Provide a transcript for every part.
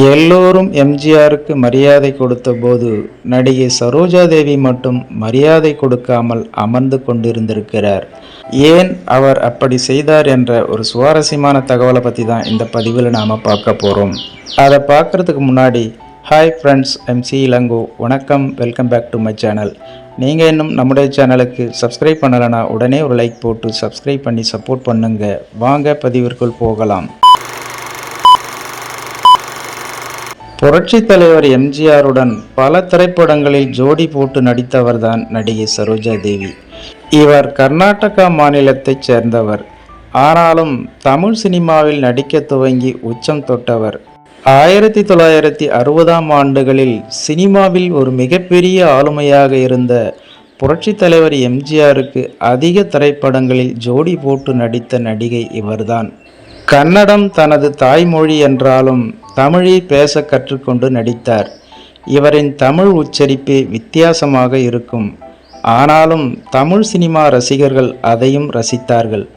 எல்லோரும் எம்ஜிஆருக்கு மரியாதை கொடுத்தபோது நடிகை சரோஜா தேவி மட்டும் மரியாதை கொடுக்காமல் அமர்ந்து கொண்டிருந்திருக்கிறார். ஏன் அவர் அப்படி செய்தார் என்ற ஒரு சுவாரஸ்யமான தகவலை பற்றி தான் இந்த பதிவில் நாம் பார்க்க போகிறோம் அதை பார்க்குறதுக்கு முன்னாடி ஹாய் ஃப்ரெண்ட்ஸ் எம்சி இளங்கோ வணக்கம் welcome back to my channel நீங்கள் இன்னும் நம்முடைய சேனலுக்கு சப்ஸ்கிரைப் பண்ணலைன்னா உடனே ஒரு லைக் போட்டு சப்ஸ்கிரைப் பண்ணி சப்போர்ட் பண்ணுங்கள் வாங்க பதிவிற்குள் போகலாம். புரட்சித் தலைவர் எம்ஜிஆருடன் பல திரைப்படங்களில் ஜோடி போட்டு நடித்தவர்தான் நடிகை சரோஜா தேவி. இவர் கர்நாடகா மாநிலத்தைச் சேர்ந்தவர். ஆனாலும் தமிழ் சினிமாவில் நடிக்க துவங்கி உச்சம் தொட்டவர். ஆயிரத்தி தொள்ளாயிரத்தி அறுபதாம் ஆண்டுகளில் சினிமாவில் ஒரு மிகப்பெரிய ஆளுமையாக இருந்த புரட்சித் தலைவர் எம்ஜிஆருக்கு அதிக திரைப்படங்களில் ஜோடி போட்டு நடித்த நடிகை இவர்தான். கன்னடம் தனது தாய்மொழி என்றாலும் தமிழை பேச கற்றுக்கொண்டு நடித்தார். இவரின் தமிழ் உச்சரிப்பு வித்தியாசமாக இருக்கும். ஆனாலும் தமிழ் சினிமா ரசிகர்கள் அதையும் ரசித்தார்கள்.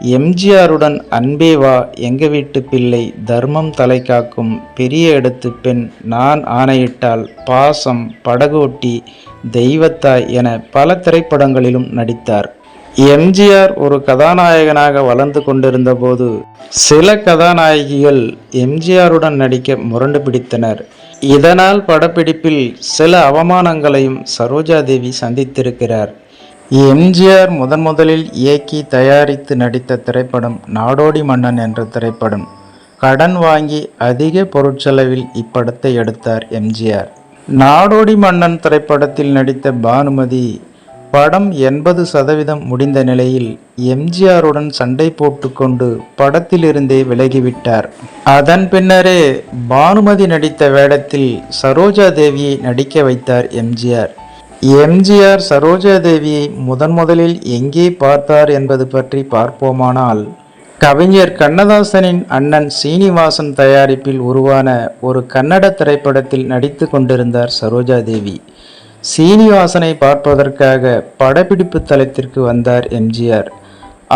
எம்ஜிஆருடன் அன்பே வா எங்க வீட்டு பிள்ளை தர்மம் தலை காக்கும் பெரிய இடத்து பெண் நான் ஆணையிட்டால் பாசம் படகோட்டி தெய்வத்தாய் என பல திரைப்படங்களிலும் நடித்தார். எம்ஜிஆர் ஒரு கதாநாயகனாக வளர்ந்து கொண்டிருந்த போது சில கதாநாயகிகள் எம்ஜிஆருடன் நடிக்க முரண்டு பிடித்தனர். இதனால் படப்பிடிப்பில் சில அவமானங்களையும் சரோஜா தேவி சந்தித்திருக்கிறார். எம்ஜிஆர் முதன் முதலில் இயக்கி தயாரித்து நடித்த திரைப்படம் நாடோடி மன்னன் என்ற திரைப்படம். கடன் வாங்கி அதிக பொருட்செலவில் இப்படத்தை எடுத்தார் எம்ஜிஆர். நாடோடி மன்னன் திரைப்படத்தில் நடித்த பானுமதி படம் எண்பது சதவீதம் முடிந்த நிலையில் எம்ஜிஆருடன் சண்டை போட்டுக்கொண்டு படத்திலிருந்தே விலகிவிட்டார். அதன் பின்னரே பானுமதி நடித்த வேடத்தில் சரோஜா தேவியை நடிக்க வைத்தார் எம்ஜிஆர். எம்ஜிஆர் சரோஜா தேவியை முதன் முதலில் எங்கே பார்த்தார் என்பது பற்றி பார்ப்போமானால் கவிஞர் கண்ணதாசனின் அண்ணன் சீனிவாசன் தயாரிப்பில் உருவான ஒரு கன்னட திரைப்படத்தில் நடித்து கொண்டிருந்தார் சரோஜா தேவி. சீனிவாசனை பார்ப்பதற்காக படப்பிடிப்பு தளத்திற்கு வந்தார் எம்ஜிஆர்.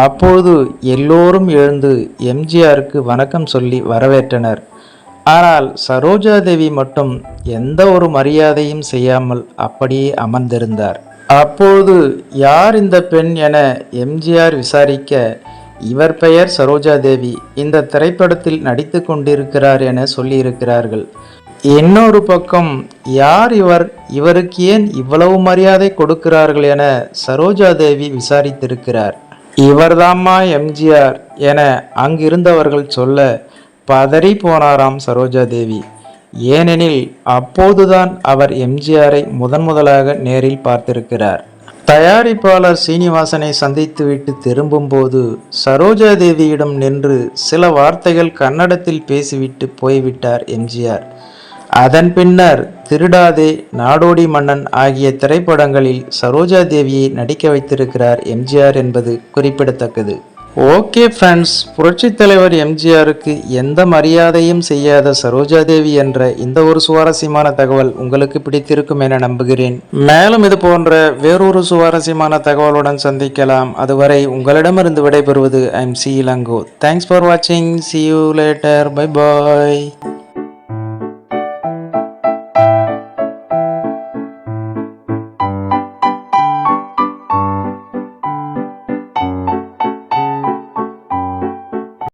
அப்போது எல்லோரும் எழுந்து எம்ஜிஆருக்கு வணக்கம் சொல்லி வரவேற்றனர். ஆனால் சரோஜா தேவி மட்டும் எந்த ஒரு மரியாதையும் செய்யாமல் அப்படியே அமர்ந்திருந்தார். அப்போது யார் இந்த பெண் என எம்ஜிஆர் விசாரிக்க இவர் பெயர் சரோஜா தேவி இந்த திரைப்படத்தில் நடித்து கொண்டிருக்கிறார் என சொல்லியிருக்கிறார்கள். இன்னொரு பக்கம் யார் இவர்? இவருக்கு ஏன் இவ்வளவு மரியாதை கொடுக்கிறார்கள் என சரோஜா தேவி விசாரித்திருக்கிறார். இவர்தாம்மா எம்ஜிஆர் என அங்கிருந்தவர்கள் சொல்ல பதறி போனாராம் சரோஜா தேவி. ஏனெனில் அப்போதுதான் அவர் எம்ஜிஆரை முதன் முதலாக நேரில் பார்த்திருக்கிறார். தயாரிப்பாளர் சீனிவாசனை சந்தித்துவிட்டு திரும்பும்போது சரோஜா தேவியிடம் நின்று சில வார்த்தைகள் கன்னடத்தில் பேசிவிட்டு போய்விட்டார் எம்ஜிஆர். அதன் பின்னர் திருடாதே நாடோடி மன்னன் ஆகிய திரைப்படங்களில் சரோஜா தேவியை நடிக்க வைத்திருக்கிறார் எம்ஜிஆர் என்பது குறிப்பிடத்தக்கது. ஓகே ஃப்ரெண்ட்ஸ் புரட்சித் தலைவர் எம்ஜிஆருக்கு எந்த மரியாதையும் செய்யாத சரோஜா தேவி என்ற இந்த ஒரு சுவாரஸ்யமான தகவல் உங்களுக்கு பிடித்திருக்கும் என நம்புகிறேன். மேலும் இது போன்ற வேறொரு சுவாரஸ்யமான தகவலுடன் சந்திக்கலாம். அதுவரை உங்களிடமிருந்து விடைபெறுவது I M C Ilango thanks for வாட்சிங் see you later bye bye